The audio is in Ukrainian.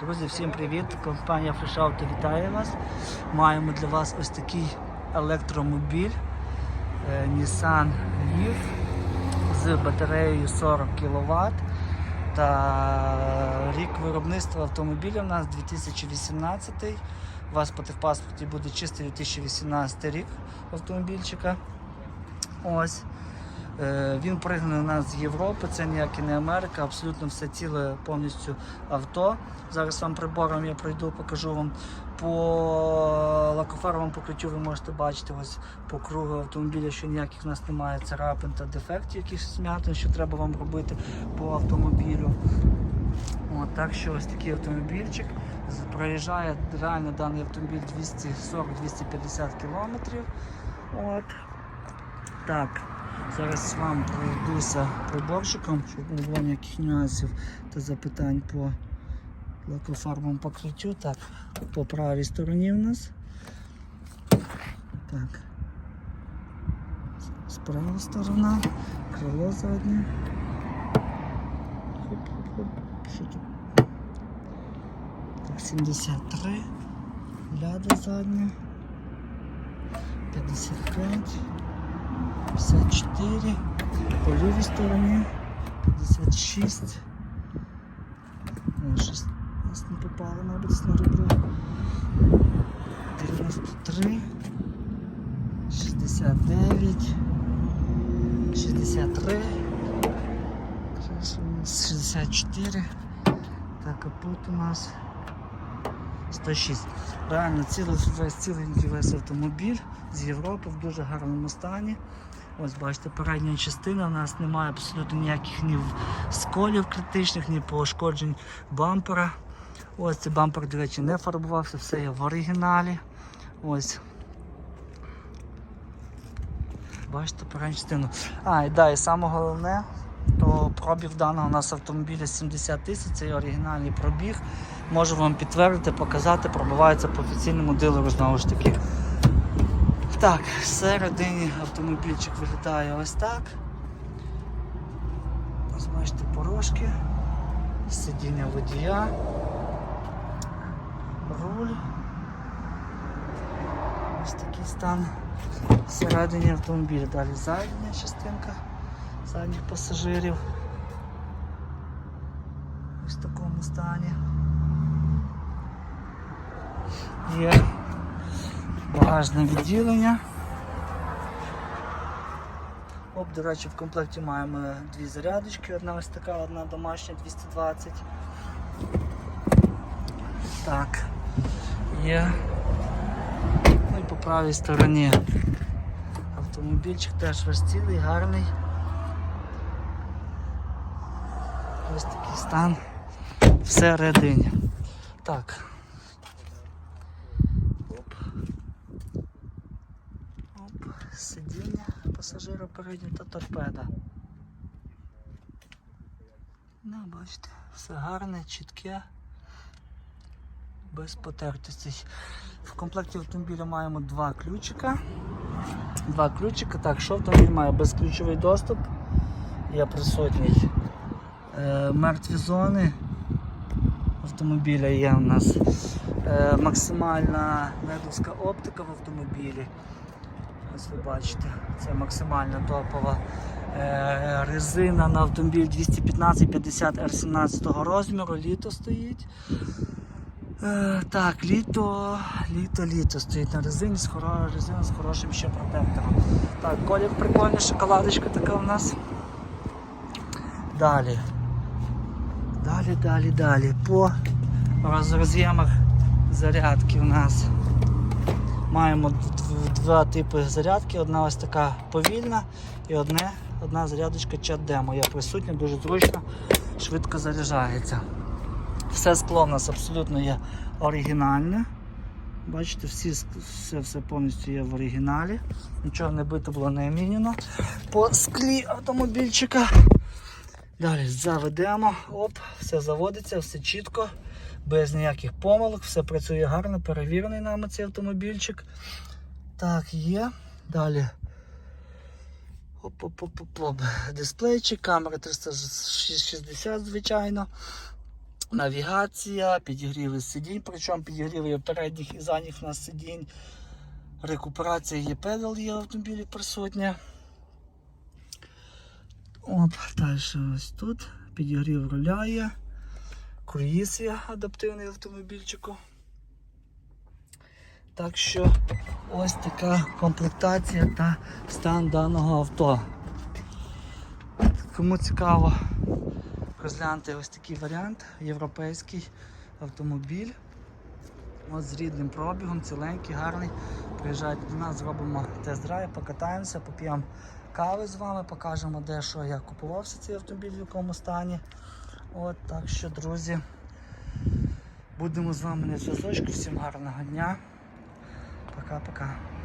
Друзі, всім привіт! Компанія Auto вітає вас. Маємо для вас ось такий електромобіль е, Nissan Leaf з батареєю 40 кВт. Та рік виробництва автомобіля у нас 2018. У вас по техпаспорті буде чистий 2018 рік автомобільчика. Ось. Е, Він пригнаний нас з Європи, це ніяке не Америка, абсолютно все ціле повністю авто. Зараз вам прибором я пройду, покажу вам по лакофаровому покриттю. Ви можете бачити ось по кругу автомобіля, що ніяких у нас немає царапин та дефектів, якихось змятин, що треба вам робити по автомобілю. От, так що ось такий автомобільчик. Проїжджає реально даний автомобіль 240-250 кілометрів. От. Так, зараз вам пройдуся приборчиком, щоб не було ніяких нюансів та запитань по лакофарбовому покриттю. Так, по правій стороні в нас. Так. Справа сторона, крило заднє. Хоп-хоп-хоп. Що тут? Так, 73. Ляда задня. 55. 54, по лівій стороні 56. О, щось нас не попало, мабуть, на ребро. 93, 69, 63, Зараз у нас 64. Так, капот у нас 106. Реально цілий весь ціленький весь автомобіль з Європи в дуже гарному стані. Ось бачите, передня частина у нас немає абсолютно ніяких ні сколів критичних, ні пошкоджень бампера. Ось цей бампер, до речі, не фарбувався, все є в оригіналі. Ось. Бачите, передню частину. А, і да, і саме головне, то пробіг даного у нас автомобіля 70 тисяч, це оригінальний пробіг. Можу вам підтвердити, показати, пробивається по офіційному дилеру знову ж таки. Так, всередині автомобільчик виглядає ось так. Ось бачите порожки, сидіння водія, руль. Ось такий стан всередині автомобіля. Далі задня частинка задніх пасажирів. Ось в такому стані. Є багажне відділення. Оп, до речі, в комплекті маємо дві зарядочки, одна ось така, одна домашня 220. Так, є. Ну і по правій стороні автомобільчик теж весь цілий, гарний. Ось такий стан всередині. Так. Оп. Оп, сидіння пасажира переднього та торпеда. Ну, бачите, все гарне, чітке, без потертостей. В комплекті автомобіля маємо два ключика. Два ключика. Так, що автомобіль має безключовий доступ. Є присутній мертві зони автомобіля є у нас е, максимальна недовська оптика в автомобілі. Ось ви бачите, це максимальна топова е, резина на автомобіль 215-50 R17 розміру, літо стоїть. Е, так, літо, літо, літо стоїть на резині резина з хорошим ще протектором. Так, колір прикольний, шоколадочка така у нас. Далі. Далі, далі, далі. По роз- роз'ємах зарядки у нас маємо два типи зарядки. Одна ось така повільна і одне, одна зарядочка чат демо. Є присутня, дуже зручно, швидко заряджається. Все скло в нас абсолютно є оригінальне. Бачите, всі, все, все повністю є в оригіналі. Нічого не бито було не міняно. По склі автомобільчика. Далі заведемо, оп, все заводиться, все чітко, без ніяких помилок, все працює гарно, перевірений нами цей автомобільчик. Так, є. Далі. Оп-оп-оп-оп. Дисплейчик, камера 360, звичайно. Навігація, підігріви сидінь, причому підігріви передніх і задніх у нас сидінь. Рекуперація є педал, є в автомобілі присутня. Оп, далі ось тут. Підігрів руля є. Круїз є адаптивний автомобільчику. Так що ось така комплектація та стан даного авто. Кому цікаво розглянути ось такий варіант, європейський автомобіль. От з рідним пробігом, ціленький, гарний. Приїжджайте до нас, зробимо тест-драйв, покатаємося, поп'ємо кави з вами, покажемо де що я купувався цей автомобіль, в якому стані. От так що, друзі, будемо з вами на зв'язочку. Всім гарного дня. Пока-пока.